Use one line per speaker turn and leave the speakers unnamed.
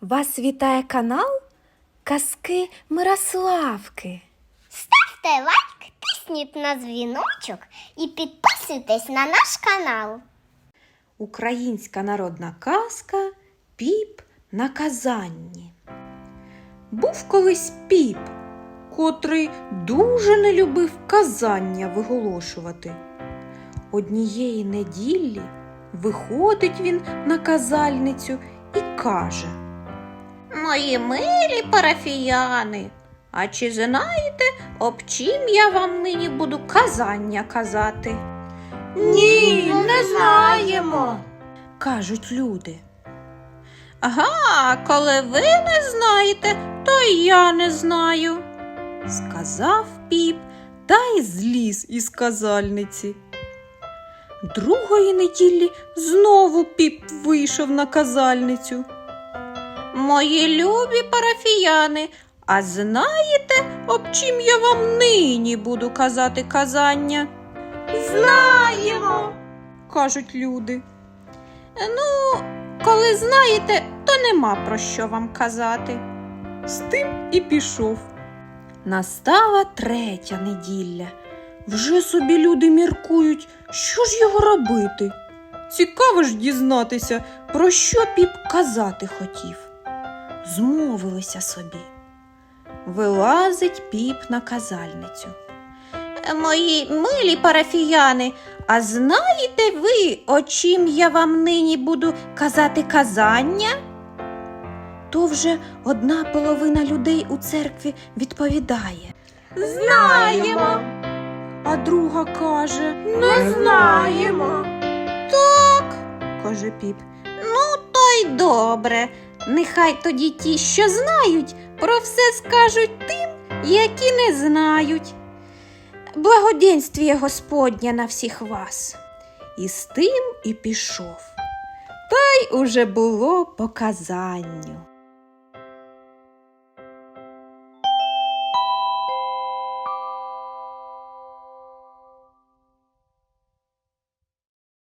Вас вітає канал Казки Мирославки.
Ставте лайк, тисніть на дзвіночок і підписуйтесь на наш канал.
Українська народна казка Піп на казанні. Був колись піп, котрий дуже не любив казання виголошувати. Однієї неділі виходить він на казальницю і каже.
Мої милі парафіяни, а чи знаєте, об чим я вам нині буду казання казати?
Ні, не знаємо, кажуть люди.
Ага, коли ви не знаєте, то й я не знаю.
сказав піп та й зліз із казальниці. Другої неділі знову піп вийшов на казальницю.
Мої любі парафіяни, а знаєте, об чим я вам нині буду казати казання?
Знаємо, кажуть люди.
Ну, коли знаєте, то нема про що вам казати.
З тим і пішов. Настала третя неділя. Вже собі люди міркують, що ж його робити. Цікаво ж дізнатися, про що піп казати хотів. Змовилися собі. Вилазить піп на казальницю.
Мої милі парафіяни, а знаєте ви, о чим я вам нині буду казати казання?
То вже одна половина людей у церкві відповідає.
Знаємо.
А друга каже,
Не знаємо.
так, каже піп.
Ну, то й добре. Нехай тоді ті, що знають, про все скажуть тим, які не знають. Благоденствіє Господня на всіх вас.
І з тим і пішов. Та й уже було по казанню.